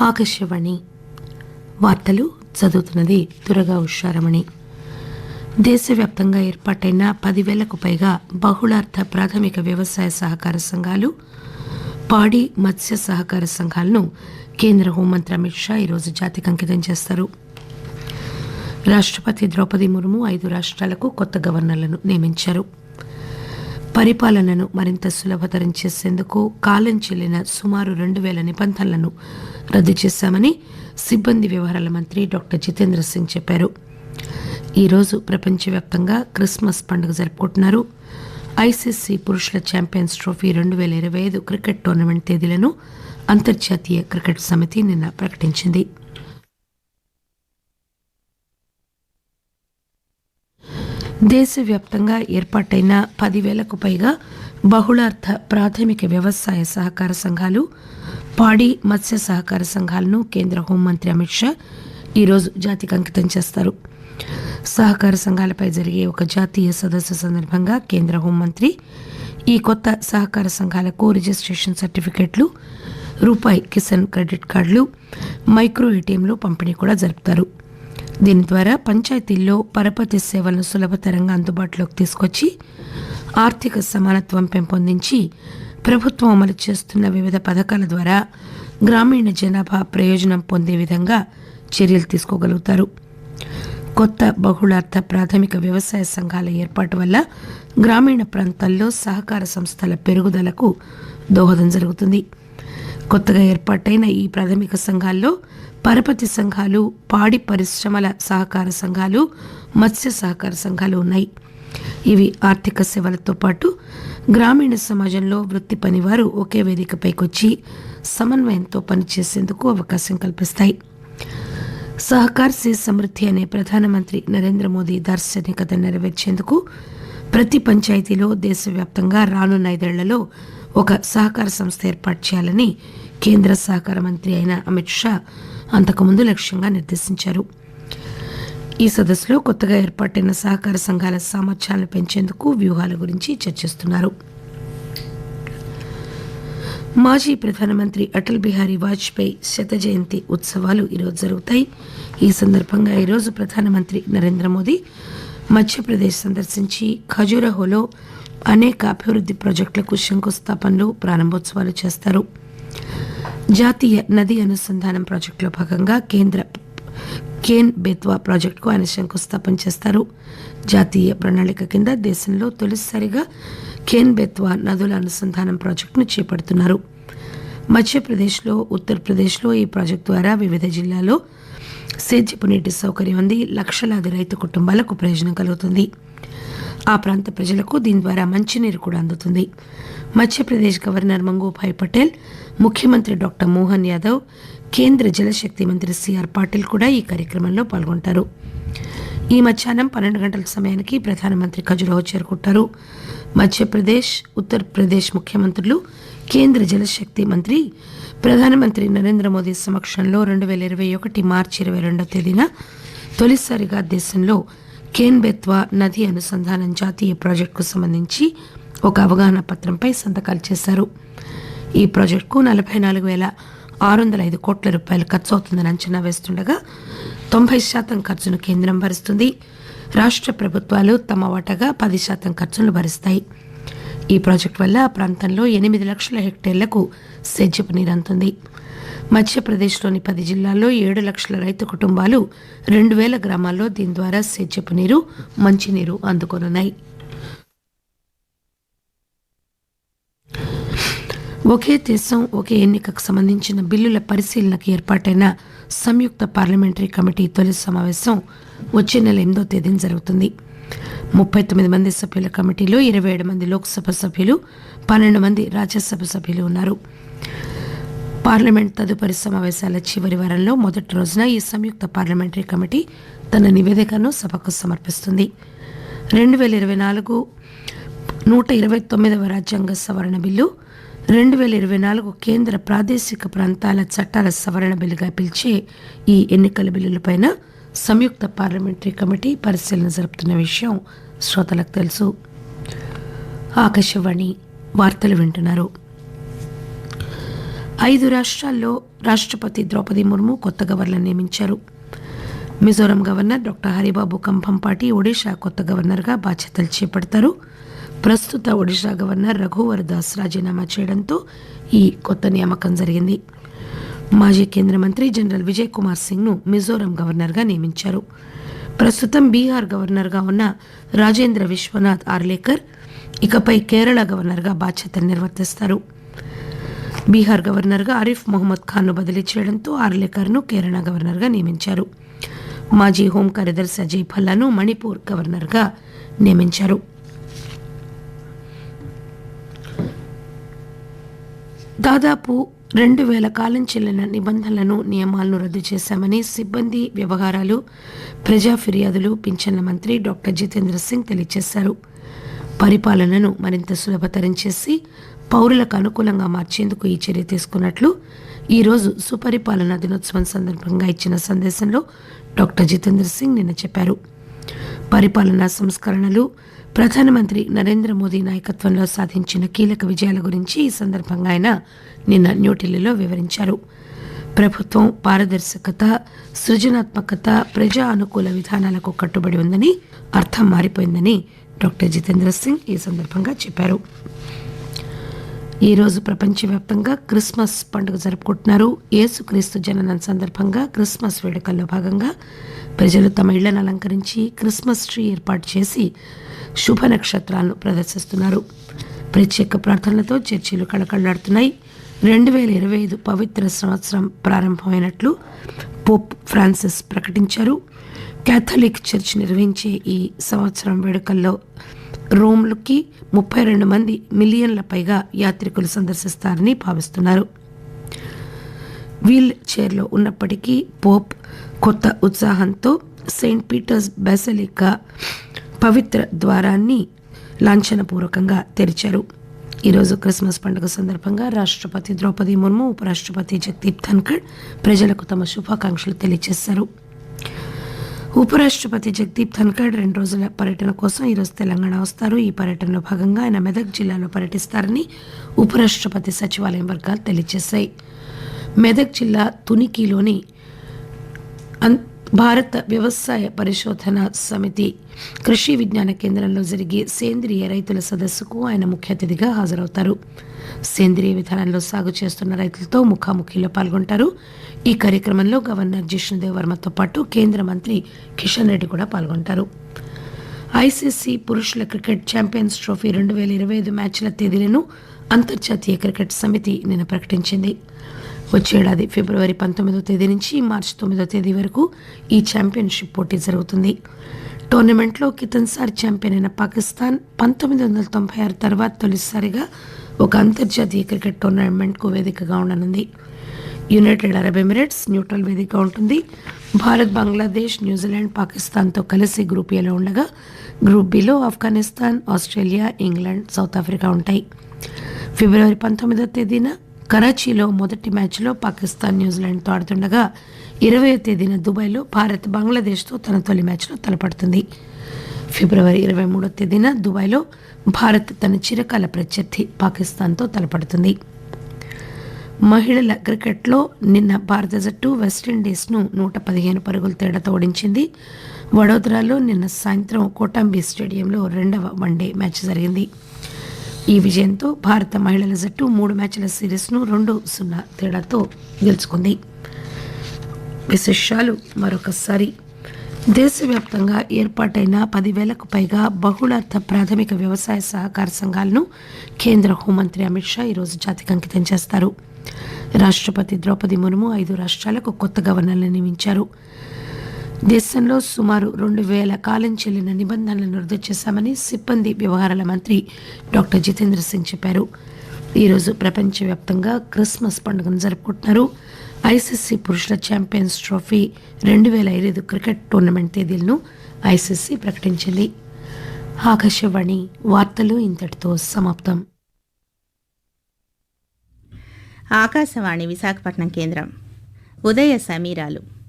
ఆకాశవాణి. వార్తలు చదువుతున్నది దురగా ఉషారమణి దేశవ్యాప్తంగా ఏర్పాటైన పదివేలకు పైగా బహుళార్థ ప్రాథమిక వ్యవసాయ సహకార సంఘాలు పాడి మత్స్య సహకార సంఘాలను కేంద్ర హోంమంత్రి అమిత్ షా ఈరోజు జాతికి అంకితం చేస్తారు. రాష్ట్రపతి ద్రౌపది ముర్ము ఐదు రాష్ట్రాలకు కొత్త గవర్నర్లను నియమించారు. పరిపాలనను మరింత సులభతరం చేసేందుకు కాలం చెల్లిన సుమారు రెండు వేల నిబంధనలను రద్దు చేశామని సిబ్బంది వ్యవహారాల మంత్రి డాక్టర్ జితేంద్ర సింగ్ చెప్పారు. ఈరోజు ప్రపంచవ్యాప్తంగా క్రిస్మస్ పండుగ జరుపుకుంటున్నారు. ఐసీసీ పురుషుల ఛాంపియన్స్ ట్రోఫీ రెండు వేల ఇరవై ఐదు క్రికెట్ టోర్నమెంట్ తేదీలను అంతర్జాతీయ క్రికెట్ సమితి నిన్న ప్రకటించింది. దేశవ్యాప్తంగా ఏర్పాటైన పదివేలకు పైగా బహుళార్థ ప్రాథమిక వ్యవసాయ సహకార సంఘాలు పాడి మత్స్య సహకార సంఘాలను కేంద్ర హోంమంత్రి అమిత్ షా ఈరోజు జాతికి అంకితం చేస్తారు. సహకార సంఘాలపై జరిగే ఒక జాతీయ సదస్సు సందర్భంగా కేంద్ర హోంమంత్రి ఈ కొత్త సహకార సంఘాలకు రిజిస్ట్రేషన్ సర్టిఫికెట్లు రూపాయి కిసాన్ క్రెడిట్ కార్డులు మైక్రో ఏటీఎంలు పంపిణీ కూడా జరుపుతారు. దీని ద్వారా పంచాయతీల్లో పరపతి సేవలను సులభతరంగా అందుబాటులోకి తీసుకొచ్చి ఆర్థిక సమానత్వం పెంపొందించి ప్రభుత్వం అమలు చేస్తున్న వివిధ పథకాల ద్వారా గ్రామీణ జనాభా ప్రయోజనం పొందే విధంగా చర్యలు తీసుకోగలుగుతారు. కొత్త బహుళార్థ ప్రాథమిక వ్యవసాయ సంఘాల ఏర్పాటు వల్ల గ్రామీణ ప్రాంతాల్లో సహకార సంస్థల పెరుగుదలకు దోహదం జరుగుతుంది. కొత్తగా ఏర్పాటైన ఈ ప్రాథమిక సంఘాల్లో పరపతి సంఘాలు పాడి పరిశ్రమల సహకార సంఘాలు మత్స్య సహకార సంఘాలు ఉన్నాయి. ఇవి ఆర్థిక సేవలతో పాటు గ్రామీణ సమాజంలో వృత్తి పనివారు ఒకే వేదికపైకొచ్చి సమన్వయంతో పనిచేసేందుకు అవకాశం కల్పిస్తాయి. సహకార్ సే సమృద్ధి అనే ప్రధానమంత్రి నరేంద్ర మోదీ దార్శనికత నెరవేర్చేందుకు ప్రతి పంచాయతీలో దేశవ్యాప్తంగా రానున్న ఐదేళ్ళలో ఒక సహకార సంస్థ ఏర్పాటు చేయాలని కేంద్ర సహకార మంత్రి అయిన అమిత్ షా అంతకుముందు లక్ష్యంగా నిర్దేశించారు. ఈ సదస్సులో కొత్తగా ఏర్పాటైన సహకార సంఘాల సామర్థ్యాలను పెంచేందుకు వ్యూహాల గురించి చర్చిస్తున్నారు. మాజీ ప్రధానమంత్రి అటల్ బిహారీ వాజ్పేయి శత జయంతి ఉత్సవాలు ఈరోజు జరుగుతాయి. ఈ సందర్భంగా ఈరోజు ప్రధానమంత్రి నరేంద్ర మోదీ మధ్యప్రదేశ్ సందర్శించి ఖజూరహోలో అనేక అభివృద్ధి ప్రాజెక్టులకు శంకుస్థాపనలు ప్రారంభోత్సవాలు చేస్తారు. జాతీయ నది అనుసంధానం ప్రాజెక్టులో భాగంగా కేంద్ర కేన్ బెత్వా ప్రాజెక్టుకు ఆయన శంకుస్థాపన చేస్తారు. జాతీయ ప్రణాళిక కింద దేశంలో తొలిసారిగా కేన్ బెత్వా నదుల అనుసంధానం ప్రాజెక్టును చేపడుతున్నారు. మధ్యప్రదేశ్లో ఉత్తరప్రదేశ్లో ఈ ప్రాజెక్టు ద్వారా వివిధ జిల్లాల్లో సేద్యపు నీటి సౌకర్యం ఉంది లక్షలాది రైతు కుటుంబాలకు ప్రయోజనం కలుగుతుంది. ఆ ప్రాంత ప్రజలకు దీని ద్వారా మంచినీరు కూడా అందుతుంది. మధ్యప్రదేశ్ గవర్నర్ మంగూభాయ్ పటేల్ ముఖ్యమంత్రి డాక్టర్ మోహన్ యాదవ్ కేంద్ర జలశక్తి మంత్రి సిఆర్ పాటిల్ కూడా ఈ కార్యక్రమంలో పాల్గొంటారు. ఈ మధ్యాహ్నం పన్నెండు గంటల సమయానికి ప్రధానమంత్రి ఖజురాహో చేరుకుంటారు. మధ్యప్రదేశ్ ఉత్తరప్రదేశ్ ముఖ్యమంత్రులు కేంద్ర జలశక్తి మంత్రి ప్రధానమంత్రి నరేంద్ర మోదీ సమక్షంలో రెండు వేల ఇరవై ఒకటి మార్చి ఇరవై రెండవ తేదీన తొలిసారిగా దేశంలో కేన్బెత్వా నది అనుసంధానం జాతీయ ప్రాజెక్టుకు సంబంధించి ఒక అవగాహన పత్రంపై సంతకాలు చేశారు. ఈ ప్రాజెక్టుకు నలభై నాలుగు వేల ఆరు వందల ఐదు కోట్ల రూపాయలు ఖర్చు అవుతుందని అంచనా వేస్తుండగా తొంభై శాతం ఖర్చును కేంద్రం భరిస్తుంది. రాష్ట్ర ప్రభుత్వాలు తమ వాటాగా పది శాతం ఖర్చులను భరిస్తాయి. ఈ ప్రాజెక్టు వల్ల ఆ ప్రాంతంలో ఎనిమిది లక్షల హెక్టేర్లకు సెజ్జపు నీరు అందుతుంది. మధ్యప్రదేశ్లోని పది జిల్లాల్లో ఏడు లక్షల రైతు కుటుంబాలు రెండు వేల గ్రామాల్లో దీని ద్వారా సేద్యపు నీరు మంచినీరు అందుకోనున్నాయి. ఒకే దేశం ఒకే ఎన్నికకు సంబంధించిన బిల్లుల పరిశీలనకు ఏర్పాటైన సంయుక్త పార్లమెంటరీ కమిటీ తొలి సమావేశం వచ్చే నెల ఎనిమిదో తేదీన జరుగుతుంది. ముప్పై తొమ్మిది మంది సభ్యుల కమిటీలో ఇరవై ఏడు మంది లోక్సభ సభ్యులు పన్నెండు మంది రాజ్యసభ సభ్యులు ఉన్నారు. పార్లమెంట్ తదుపరి సమావేశాల చివరి వారంలో మొదటి రోజున ఈ సంయుక్త పార్లమెంటరీ కమిటీ తన నివేదికను సభకు సమర్పిస్తుంది. రెండు వేల ఇరవై నాలుగు నూట ఇరవై తొమ్మిదవ రాజ్యాంగ సవరణ బిల్లు రెండు వేల ఇరవై నాలుగు కేంద్ర ప్రాదేశిక ప్రాంతాల చట్టాల సవరణ బిల్లుగా పిలిచే ఈ ఎన్నికల బిల్లులపైన సంయుక్త పార్లమెంటరీ కమిటీ పరిశీలన జరుపుతున్న విషయం శ్రోతలకు తెలుసు. ఆకాశవాణి వార్తలు వింటున్నారు. ఐదు రాష్ట్రాల్లో రాష్ట్రపతి ద్రౌపది ముర్ము కొత్త గవర్నర్ నియమించారు. మిజోరం గవర్నర్ డాక్టర్ హరిబాబు కంభంపాటి ఒడిషా కొత్త గవర్నర్గా బాధ్యతలు చేపడతారు. ప్రస్తుత ఒడిషా గవర్నర్ రఘువర్ దాస్ రాజీనామా చేయడంతో ఈ కొత్త నియామకం జరిగింది. మాజీ కేంద్ర మంత్రి జనరల్ విజయ్ కుమార్ సింగ్ను మిజోరాం గవర్నర్గా నియమించారు. ప్రస్తుతం బీహార్ గవర్నర్గా ఉన్న రాజేంద్ర విశ్వనాథ్ ఆర్లేకర్ ఇకపై కేరళ గవర్నర్గా బాధ్యతలు నిర్వర్తిస్తారు. బీహార్ గవర్నర్గా ఆరిఫ్ మొహమ్మద్ ఖాన్ను బదిలీ చేయడంతో ఆర్లేకర్ను కేరళ గవర్నర్గా నియమించారు. మాజీ హోం కార్యదర్శి అజయ్ భల్లాను మణిపూర్ గవర్నర్గా నియమించారు. దాదాపు రెండు వేల కాలం చెల్లిన నిబంధనలను నియమాలను రద్దు చేశామని సిబ్బంది వ్యవహారాలు ప్రజా ఫిర్యాదులు పింఛన్ల మంత్రి డాక్టర్ జితేంద్ర సింగ్ తెలియజేశారు. పరిపాలనను మరింత సులభతరం చేసి పౌరులకు అనుకూలంగా మార్చేందుకు ఈ చర్య తీసుకున్నట్లు ఈరోజు సుపరిపాలన దినోత్సవం సందర్భంగా ఇచ్చిన సందేశంలో డాక్టర్ జితేంద్ర సింగ్ నిన్న చెప్పారు. పరిపాలనా సంస్కరణలు ప్రధానమంత్రి నరేంద్ర మోదీ నాయకత్వంలో సాధించిన కీలక విజయాల గురించి ఈ సందర్భంగా ఆయన నిన్న న్యూఢిల్లీలో వివరించారు. ప్రభుత్వం పారదర్శకత సృజనాత్మకత ప్రజా అనుకూల విధానాలకు కట్టుబడి ఉందని అర్థం మారిపోయిందని డాక్టర్ జితేంద్ర సింగ్ ఈ సందర్భంగా చెప్పారు. ఈరోజు ప్రపంచవ్యాప్తంగా క్రిస్మస్ పండుగ జరుపుకుంటున్నారు. యేసుక్రీస్తు జననం సందర్భంగా క్రిస్మస్ వేడుకల్లో భాగంగా ప్రజలు తమ ఇళ్ళను అలంకరించి క్రిస్మస్ ట్రీ ఏర్పాటు చేసి శుభ నక్షత్రాలను ప్రదర్శిస్తున్నారు. ప్రత్యేక ప్రార్థనలతో చర్చిలు కళకళలాడుతున్నాయి. రెండు వేల ఇరవై ఐదు పవిత్ర సంవత్సరం ప్రారంభమైనట్లు పోప్ ఫ్రాన్సిస్ ప్రకటించారు. కేథలిక్ చర్చ్ నిర్వహించే ఈ సంవత్సరం వేడుకల్లో రోమ్లకి ముప్పై రెండు మంది మిలియన్ల పైగా యాత్రికులు సందర్శిస్తారని భావిస్తున్నారు. వీల్ చైర్లో ఉన్నప్పటికీ పోప్ కొత్త ఉత్సాహంతో సెయింట్ పీటర్స్ బెసలిక పవిత్ర ద్వారాన్ని లాంఛనపూర్వకంగా తెరిచారు. ఈరోజు క్రిస్మస్ పండుగ సందర్భంగా రాష్ట్రపతి ద్రౌపది ముర్ము ఉపరాష్ట్రపతి జగదీప్ ధన్ఖడ్ ప్రజలకు తమ శుభాకాంక్షలు తెలియజేశారు. ఉపరాష్ట్రపతి జగదీప్ ధన్ఖడ్ రెండు రోజుల పర్యటన కోసం ఈరోజు తెలంగాణ వస్తారు. ఈ పర్యటనలో భాగంగా ఆయన మెదక్ జిల్లాలో పర్యటిస్తారని ఉపరాష్ట్రపతి సచివాలయం వర్గాలు తెలియజేశాయి. మెదక్ జిల్లా తునికిలోని భారత వ్యవసాయ పరిశోధన సమితి కృషి విజ్ఞాన కేంద్రంలో జరిగే సేంద్రియ రైతుల సదస్సుకు ఆయన ముఖ్య అతిథిగా హాజరవుతారు. సేంద్రియ విధానంలో సాగు చేస్తున్న రైతులతో ముఖాముఖిలో పాల్గొంటారు. ఈ కార్యక్రమంలో గవర్నర్ జిష్ణుదేవ్ వర్మతో పాటు కేంద్ర మంత్రి కిషన్ రెడ్డి కూడా పాల్గొంటారు. ఐసీసీ పురుషుల క్రికెట్ ఛాంపియన్స్ ట్రోఫీ రెండు వేల ఇరవై ఐదు మ్యాచ్ల తేదీలను అంతర్జాతీయ క్రికెట్ సమితి నిన్న ప్రకటించింది. వచ్చే ఏడాది ఫిబ్రవరి పంతొమ్మిదో తేదీ నుంచి మార్చి తొమ్మిదో తేదీ వరకు ఈ ఛాంపియన్షిప్ పోటీ జరుగుతుంది. టోర్నమెంట్లో కితన్సార్ ఛాంపియన్ అయిన పాకిస్తాన్ పంతొమ్మిది వందల తొంభై ఆరు తర్వాత తొలిసారిగా ఒక అంతర్జాతీయ క్రికెట్ టోర్నమెంట్కు వేదికగా ఉండనుంది. యునైటెడ్ అరబ్ ఎమిరేట్స్ న్యూట్రల్ వేదికగా ఉంటుంది. భారత్ బంగ్లాదేశ్ న్యూజిలాండ్ పాకిస్తాన్తో కలిసి గ్రూప్ ఏలో ఉండగా group below Afghanistan Australia England South Africa ఉంటాయి. ఫిబ్రవరి పంతొమ్మిదో తేదీన కరాచీలో మొదటి మ్యాచ్లో పాకిస్తాన్ న్యూజిలాండ్తో ఆడుతుండగా ఇరవయో తేదీన దుబాయ్లో భారత్ బంగ్లాదేశ్తో తన తొలి మ్యాచ్లో తలపడుతుంది. ఫిబ్రవరి ఇరవై మూడో తేదీన దుబాయ్లో భారత్ తన చిరకాల ప్రత్యర్థి పాకిస్తాన్తో తలపడుతుంది. మహిళల క్రికెట్లో నిన్న భారత జట్టు వెస్టిండీస్ను నూట పదిహేను పరుగుల తేడాతో ఓడించింది. వడోదరాలో నిన్న సాయంత్రం కోటాంబీ స్టేడియంలో రెండవ వన్డే మ్యాచ్ జరిగింది. ఈ విజయంతో భారత మహిళల జట్టు మూడు మ్యాచ్ల సిరీస్ను రెండు సున్నా తేడాతో గెలుచుకుంది. విశేషాలు మరొకసారి. దేశవ్యాప్తంగా ఏర్పాటైన పదివేలకు పైగా బహుళార్థ ప్రాథమిక వ్యవసాయ సహకార సంఘాలను కేంద్ర హోంమంత్రి అమిత్ షా ఈరోజు జాతికి అంకితం చేస్తారు. రాష్ట్రపతి ద్రౌపది ముర్ము ఐదు రాష్ట్రాలకు కొత్త గవర్నర్లు నియమించారు. దేశంలో సుమారు రెండు వేల కాలం చెల్లిన నిబంధనలను రద్దు చేశామని సిబ్బంది వ్యవహారాల మంత్రి డాక్టర్ జితేంద్ర సింగ్ చెప్పారు. ఈరోజు ప్రపంచవ్యాప్తంగా క్రిస్మస్ పండుగను జరుపుకుంటున్నారు. ఐసీసీ పురుషుల ఛాంపియన్స్ ట్రోఫీ రెండు వేల ఐదు క్రికెట్ టోర్నమెంట్ తేదీలను ఐసీసీ ప్రకటించింది. ఆకాశవాణి వార్తలు ఇంతటితో సమాప్తం. ఆకాశవాణి విశాఖపట్నం కేంద్రం. ఉదయ సమీరాలు.